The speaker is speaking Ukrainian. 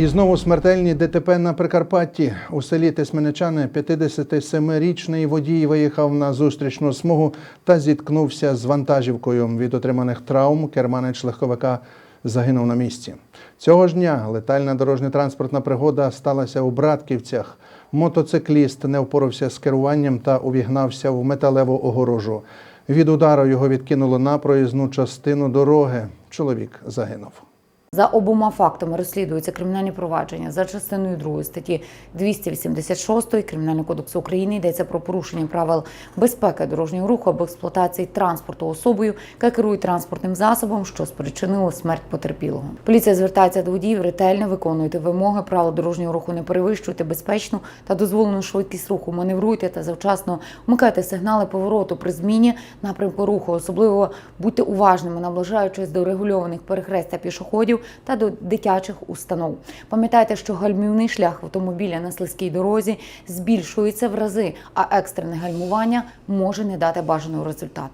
І знову смертельні ДТП на Прикарпатті. У селі Тисменичани 57-річний водій виїхав на зустрічну смугу та зіткнувся з вантажівкою. Від отриманих травм керманич легковика загинув на місці. Цього ж дня летальна дорожньо-транспортна пригода сталася у Братківцях. Мотоцикліст не впорався з керуванням та увігнався в металеву огорожу. Від удару його відкинуло на проїзну частину дороги. Чоловік загинув. За обома фактами розслідується кримінальні провадження за частиною 2 статті 286 Кримінального кодексу України йдеться про порушення правил безпеки дорожнього руху або експлуатації транспорту особою, яка керує транспортним засобом, що спричинило смерть потерпілого. Поліція звертається до водіїв ретельно виконуйте вимоги правил дорожнього руху, не перевищуйте безпечну та дозволену швидкість руху, маневруйте та завчасно вмикайте сигнали повороту при зміні напрямку руху. Особливо будьте уважними, наближаючись до регульованих перехрестя пішоходів та до дитячих установ. Пам'ятайте, що гальмівний шлях автомобіля на слизькій дорозі збільшується в рази, а екстрене гальмування може не дати бажаного результату.